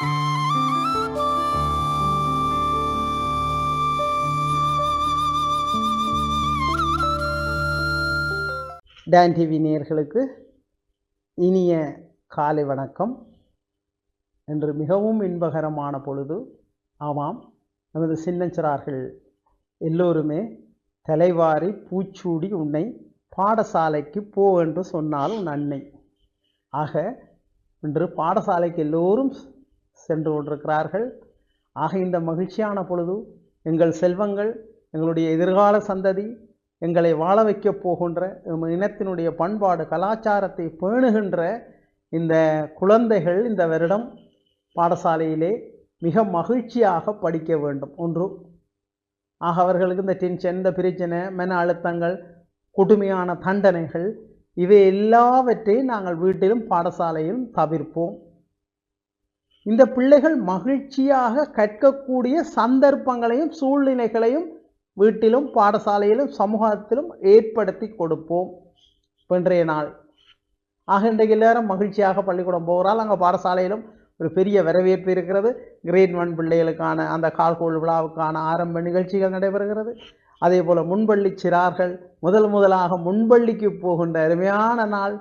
Don TV நேயர்களுக்கு இனிய காலை வணக்கம். என்று மிகவும் இன்பகரமான பொழுது. ஆமாம் நமது சின்னஞ்சிறார்கள் எல்லோருமே தலைவாரி பூச்சூடி உன்னை பாடசாலைக்கு போ என்று சொன்னால் உன் அன்னை ஆக இன்று பாடசாலைக்கு எல்லோரும் சென்று கொண்டிருக்கிறார்கள். ஆக இந்த மகிழ்ச்சியான பொழுது எங்கள் செல்வங்கள் எங்களுடைய எதிர்கால சந்ததி எங்களை வாழ வைக்கப் போகின்ற எம் இனத்தினுடைய பண்பாடு கலாச்சாரத்தை பேணுகின்ற இந்த குழந்தைகள் இந்த வருடம் பாடசாலையிலே மிக மகிழ்ச்சியாக படிக்க வேண்டும். ஒன்று ஆக அவர்களுக்கு இந்த டென்ஷன் இந்த பிரச்சனை மன அழுத்தங்கள் கொடுமையான தண்டனைகள் இவை எல்லாவற்றையும் நாங்கள் வீட்டிலும் பாடசாலையிலும் தவிர்ப்போம். இந்த பிள்ளைகள் மகிழ்ச்சியாக கற்கக்கூடிய சந்தர்ப்பங்களையும் சூழ்நிலைகளையும் வீட்டிலும் பாடசாலையிலும் சமூகத்திலும் ஏற்படுத்தி கொடுப்போம் இன்றைய நாள். ஆக இன்றைக்கு எல்லாரும் மகிழ்ச்சியாக பள்ளிக்கூடம் போகிறால் அங்கே பாடசாலையிலும் ஒரு பெரிய வரவேற்பு இருக்கிறது. கிரேட் ஒன் பிள்ளைகளுக்கான அந்த கால்கோள் விழாவுக்கான ஆரம்ப நிகழ்ச்சிகள் நடைபெறுகிறது. அதே போல் முன்பள்ளி சிறார்கள் முதல் முதலாக முன்பள்ளிக்கு போகின்ற அருமையான நாள்.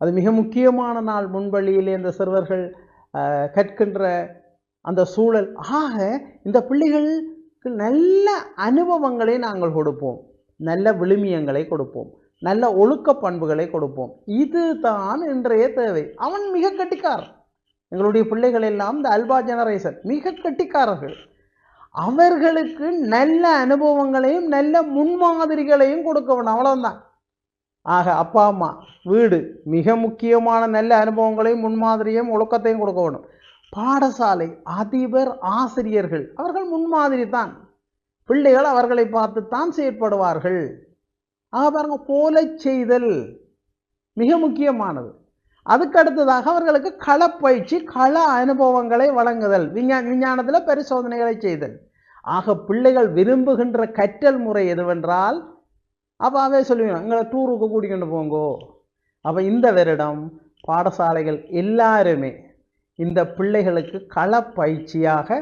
அது மிக முக்கியமான நாள். முன்பள்ளியிலே இந்த சிறுவர்கள் கற்கின்ற அந்த சூழல். ஆக இந்த பிள்ளைகளுக்கு நல்ல அனுபவங்களை நாங்கள் கொடுப்போம். நல்ல விழுமியங்களை கொடுப்போம். நல்ல ஒழுக்க பண்புகளை கொடுப்போம். இதுதான் இன்றைய தேவை. அவன் மிக கட்டிக்கார். எங்களுடைய பிள்ளைகள் எல்லாம் இந்த அல்பா ஜெனரேஷன் மிக கட்டிக்காரர்கள். அவர்களுக்கு நல்ல அனுபவங்களையும் நல்ல முன்மாதிரிகளையும் கொடுக்கணும் அவ்வளவுதான். ஆக அப்பா அம்மா வீடு மிக முக்கியமான நல்ல அனுபவங்களையும் முன்மாதிரியும் ஒழுக்கத்தையும் கொடுக்க வேணும் பாடசாலை அதிபர் ஆசிரியர்கள் அவர்கள் முன்மாதிரி தான் பிள்ளைகள் அவர்களை பார்த்து தான் செயற்படுவார்கள். ஆக பாருங்க போல செய்தல் மிக முக்கியமானது. அதுக்கு அடுத்ததாக அவர்களுக்கு களப்பயிற்சி கள அனுபவங்களை வழங்குதல் விஞ்ஞான விஞ்ஞானத்தில் பரிசோதனைகளை செய்தல். ஆக பிள்ளைகள் விரும்புகின்ற கற்றல் முறை எதுவென்றால் அப்போ அவே சொல்லுவீங்க எங்களை டூருக்கு கூட்டிக்கொண்டு போங்கோ. அப்போ இந்த வருடம் பாடசாலைகள் எல்லாருமே இந்த பிள்ளைகளுக்கு களப்பயிற்சியாக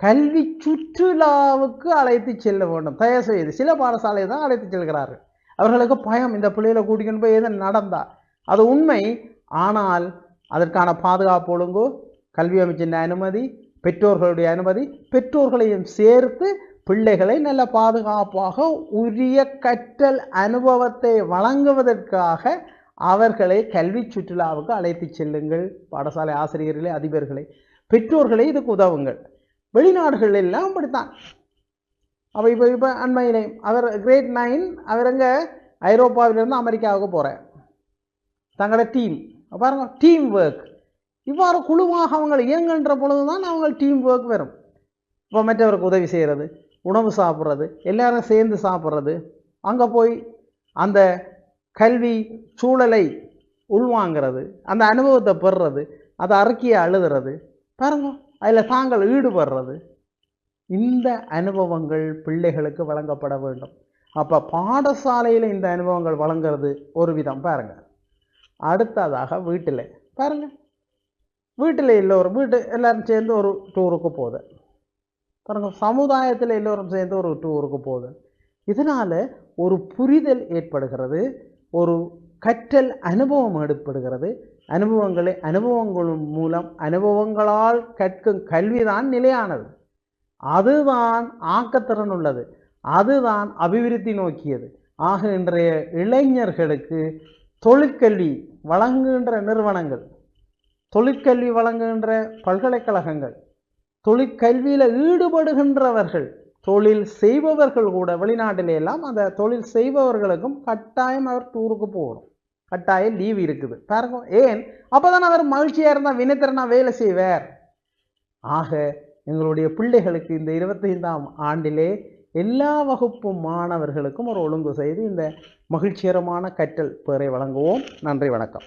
கல்வி சுற்றுலாவுக்கு அழைத்து செல்ல வேண்டும். தயவு செய்து சில பாடசாலை தான் அழைத்து செல்கிறார்கள். அவர்களுக்கு பயம் இந்த பிள்ளைகளை கூட்டிக்கொண்டு போய் எதுவும் நடந்தா. அது உண்மை. ஆனால் அதற்கான பாதுகாப்பு ஒழுங்கு கல்வி அமைச்சின் அனுமதி பெற்றோர்களுடைய அனுமதி பெற்றோர்களையும் சேர்த்து பிள்ளைகளை நல்ல பாதுகாப்பாக உரிய கற்றல் அனுபவத்தை வழங்குவதற்காக அவர்களை கல்வி சுற்றுலாவுக்கு அழைத்து செல்லுங்கள். பாடசாலை ஆசிரியர்களே அதிபர்களை பெற்றோர்களே இதுக்கு உதவுங்கள். வெளிநாடுகள் எல்லாம் அப்படித்தான். அவள் இப்போ இப்போ அண்மையிலே அவர் கிரேட் நைன் அவர் எங்கே? ஐரோப்பாவிலிருந்து அமெரிக்காவுக்கு போகிறேன் தங்களோட டீம் பாருங்க டீம் ஒர்க் இவ்வாறு குழுவாக அவங்க இயங்குகின்ற பொழுது தான் அவங்க டீம் ஒர்க் வரும். இப்போ மற்றவருக்கு உதவி செய்கிறது உணவு சாப்பிட்றது எல்லாரும் சேர்ந்து சாப்பிட்றது அங்கே போய் அந்த கல்வி சூழலை உள்வாங்கிறது அந்த அனுபவத்தை பெறுறது அதை அறிக்கையை அழுதுறது பாருங்க அதில் தாங்கள் ஈடுபடுறது. இந்த அனுபவங்கள் பிள்ளைகளுக்கு வழங்கப்பட வேண்டும். அப்போ பாடசாலையில் இந்த அனுபவங்கள் வழங்குறது ஒரு விதம் பாருங்கள் அடுத்ததாக வீட்டில் பாருங்கள் வீட்டில் எல்லோரும் வீட்டு எல்லோரும் சேர்ந்து ஒரு டூருக்கு போகுது. பாருங்கள் சமுதாயத்தில் எல்லோரும் சேர்ந்து ஒரு டூருக்கு போகுது. இதனால் ஒரு புரிதல் ஏற்படுகிறது ஒரு கற்றல் அனுபவம் ஏற்படுகிறது. அனுபவங்களை அனுபவங்கள் மூலம் அனுபவங்களால் கற்கும் கல்விதான் நிலையானது. அதுதான் ஆக்கத்திறன் உள்ளது. அதுதான் அபிவிருத்தி நோக்கியது. ஆக இன்றைய இளைஞர்களுக்கு தொழிற்கல்வி வழங்குகின்ற நிறுவனங்கள் தொழிற்கல்வி வழங்குகின்ற பல்கலைக்கழகங்கள் தொழிற்கல்வியில் ஈடுபடுகின்றவர்கள் தொழில் செய்பவர்கள் கூட வெளிநாட்டில எல்லாம் அந்த தொழில் செய்பவர்களுக்கும் கட்டாயம் அவர் டூருக்கு போகணும். கட்டாயம் லீவ் இருக்குது. பாருங்க ஏன்? அப்போதான் அவர் மகிழ்ச்சியாக இருந்தால் வினைத்திறனா வேலை செய்வார். ஆக எங்களுடைய பிள்ளைகளுக்கு இந்த இருபத்தைந்தாம் ஆண்டிலே எல்லா வகுப்பு மாணவர்களுக்கும் ஒரு ஒழுங்கு செய்து இந்த மகிழ்ச்சிகரமான கற்றல் பேரை வழங்குவோம். நன்றி வணக்கம்.